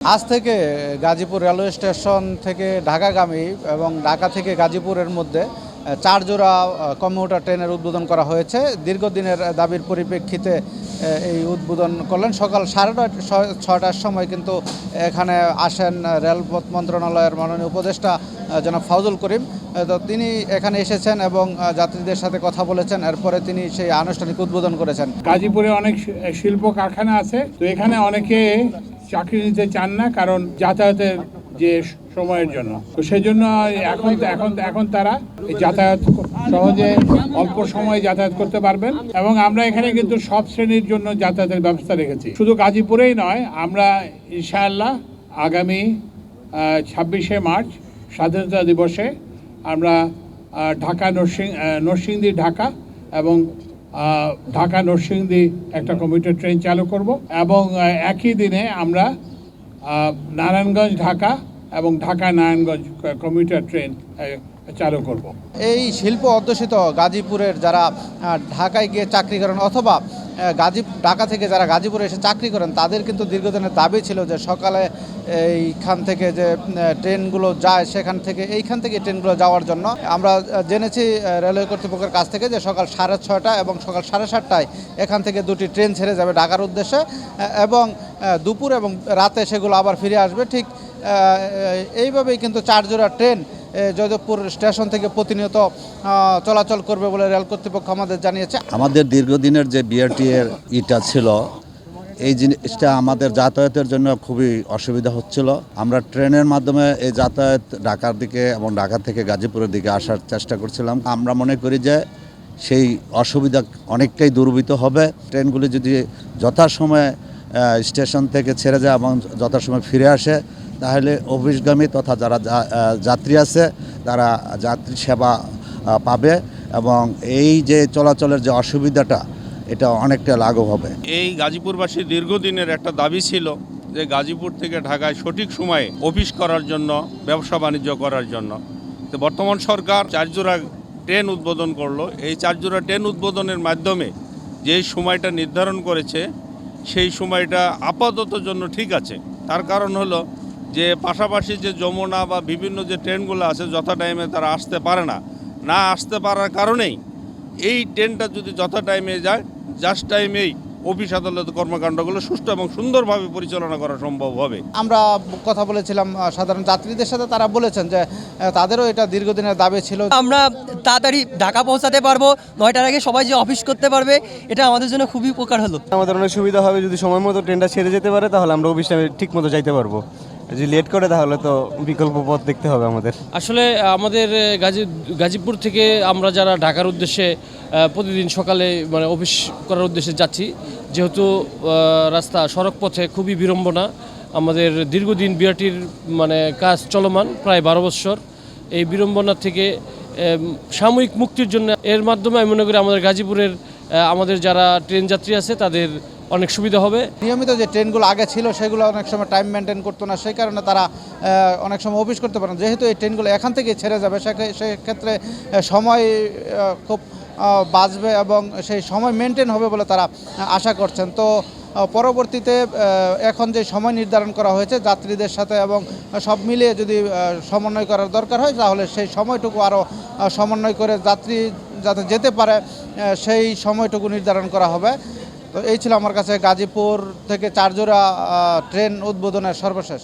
আজ থেকে Gazipur railway station থেকে ঢাকাগামী এবং ঢাকা থেকে গাজীপুরের মধ্যে চার জোড়া আহ, কমিউটার ট্রেনের উদ্বোধন করা হয়েছে। দীর্ঘদিনের দাবির পরিপ্রেক্ষিতে এই উদ্বোধন করলেন। সকাল সাড়ে নয় ছটার সময় কিন্তু এখানে আসেন রেলপথ মন্ত্রণালয়ের মাননীয় উপদেষ্টা জনাব ফাউজুল করিম। তো তিনি এখানে এসেছেন এবং যাত্রীদের সাথে কথা বলেছেন। এরপরে তিনি সেই আনুষ্ঠানিক উদ্বোধন করেছেন। গাজীপুরে অনেক শিল্প কারখানা আছে। তো এখানে অনেকে চাকরি নিতে চান না কারণ যাতায়াতের যে সময়ের জন্য। তো সেই জন্য এখন এখন এখন তারা যাতায়াত সহজে অল্প সময়ে যাতায়াত করতে পারবেন এবং আমরা এখানে কিন্তু সব শ্রেণির জন্য যাতায়াতের ব্যবস্থা রেখেছি। শুধু গাজীপুরেই নয়, আমরা ইনশাআল্লাহ আগামী ছাব্বিশে মার্চ স্বাধীনতা দিবসে আমরা ঢাকা, নরসিং নরসিংদী, ঢাকা এবং ঢাকা নরসিংদী একটা কমিউটার ট্রেন চালু করব এবং একই দিনে আমরা নারায়ণগঞ্জ, ঢাকা এবং ঢাকা নারায়ণগঞ্জ কমিউটার ট্রেন চালু করব। এই শিল্প অধ্যুষিত গাজীপুরের যারা ঢাকায় গিয়ে চাকরি করেন অথবা গাজী ঢাকা থেকে যারা গাজীপুরে এসে চাকরি করেন, তাদের কিন্তু দীর্ঘদিনের দাবি ছিল যে সকালে এইখান থেকে যে ট্রেনগুলো যায় সেখান থেকে, এইখান থেকে ট্রেনগুলো যাওয়ার জন্য। আমরা জেনেছি রেলওয়ে কর্তৃপক্ষের কাছ থেকে যে সকাল সাড়ে ছয়টা এবং সকাল সাড়ে সাতটায় এখান থেকে দুটি ট্রেন ছেড়ে যাবে ঢাকার উদ্দেশ্যে। এবং দুপুর এবং রাতে সেগুলো আবার ফিরে আসবে। ঠিক এইভাবেই কিন্তু চারজোড়া ট্রেন জয়দেবপুর স্টেশন থেকে প্রতিনিয়ত চলাচল করবে বলে রেল কর্তৃপক্ষ আমাদের জানিয়েছে। আমাদের দীর্ঘদিনের যে বিআরটি এর ইটা ছিল, এই জিনিসটা আমাদের যাতায়াতের জন্য খুবই অসুবিধা হচ্ছিল। আমরা ট্রেনের মাধ্যমে এই যাতায়াত ঢাকার দিকে এবং ঢাকা থেকে গাজীপুরের দিকে আসার চেষ্টা করছিলাম। আমরা মনে করি যে সেই অসুবিধা অনেকটাই দূরীভূত হবে। ট্রেনগুলি যদি যথাসময়ে স্টেশন থেকে ছেড়ে যায় এবং যথাসময়ে ফিরে আসে তাহলে অফিসগামী তথা যারা যাত্রী আছে, তারা যাত্রী সেবা পাবে এবং এই যে চলাচলের যে অসুবিধাটা, এটা অনেকটা লাঘব হবে। এই গাজীপুরবাসীর দীর্ঘদিনের একটা দাবি ছিল যে গাজীপুর থেকে ঢাকায় সঠিক সময়ে অফিস করার জন্য, ব্যবসা বাণিজ্য করার জন্য। তো বর্তমান সরকার চারজোড়া ট্রেন উদ্বোধন করল। এই চারজোড়া ট্রেন উদ্বোধনের মাধ্যমে যেই সময়টা নির্ধারণ করেছে, সেই সময়টা আপাতত জন্য ঠিক আছে। তার কারণ হলো যে পাশাপাশি যে যমুনা বা বিভিন্ন যে ট্রেনগুলো আছে যথা টাইমে তারা আসতে পারে না। না আসতে পারার কারণেই এই ট্রেনটা যদি যথা টাইমে যায় জাস্ট টাইমেই অফিস আদালত কর্মকাণ্ডগুলো সুষ্ঠু এবং সুন্দরভাবে পরিচালনা করা সম্ভব হবে। আমরা কথা বলেছিলাম সাধারণ যাত্রীদের সাথে তারা বলেছেন যে তাদেরও এটা দীর্ঘদিনের দাবি ছিল। আমরা তাড়াতাড়ি ঢাকা পৌঁছাতে পারব নয়টার আগে সবাই যে অফিস করতে পারবে এটা আমাদের জন্য খুবই উপকার হলো। আমাদের অনেক সুবিধা হবে যদি সময় মতো ট্রেনটা ছেড়ে যেতে পারে তাহলে আমরা অফিস ঠিক মতো যাইতে পারব। যদি লেট করে তাহলে তো বিকল্প পথ দেখতে হবে আমাদের। আসলে আমাদের গাজী, গাজীপুর থেকে আমরা যারা ঢাকার উদ্দেশ্যে প্রতিদিন সকালে মানে অফিস করার উদ্দেশ্যে যাচ্ছি, যেহেতু রাস্তা সড়ক পথে খুবই বিড়ম্বনা, আমাদের দীর্ঘদিন বিআরটির মানে কাজ চলমান, প্রায় বারো বছর, এই বিড়ম্বনা থেকে সাময়িক মুক্তির জন্য এর মাধ্যমে আমি মনে করি আমাদের গাজীপুরের আমাদের যারা ট্রেন যাত্রী আছে, তাদের অনেক সুবিধা হবে। নিয়মিত যে ট্রেনগুলো আগে ছিল, সেগুলো অনেক সময় টাইম মেনটেন করতো না, সেই কারণে তারা অনেক সময় অফিস করতে পারে না। যেহেতু এই ট্রেনগুলো এখান থেকে ছেড়ে যাবে সেক্ষে- সেক্ষেত্রে সময় খুব বাঁচবে এবং সেই সময় মেনটেন হবে বলে তারা আশা করছেন। তো পরবর্তীতে এখন যে সময় নির্ধারণ করা হয়েছে যাত্রীদের সাথে এবং সব মিলিয়ে যদি সমন্বয় করার দরকার হয়, তাহলে সেই সময়টুকু আরও সমন্বয় করে যাত্রী যাতে যেতে পারে সেই সময়টুকু নির্ধারণ করা হবে। তো এই ছিল আমার কাছে গাজীপুর থেকে চারজোড়া ট্রেন উদ্বোধনের সর্বশেষ।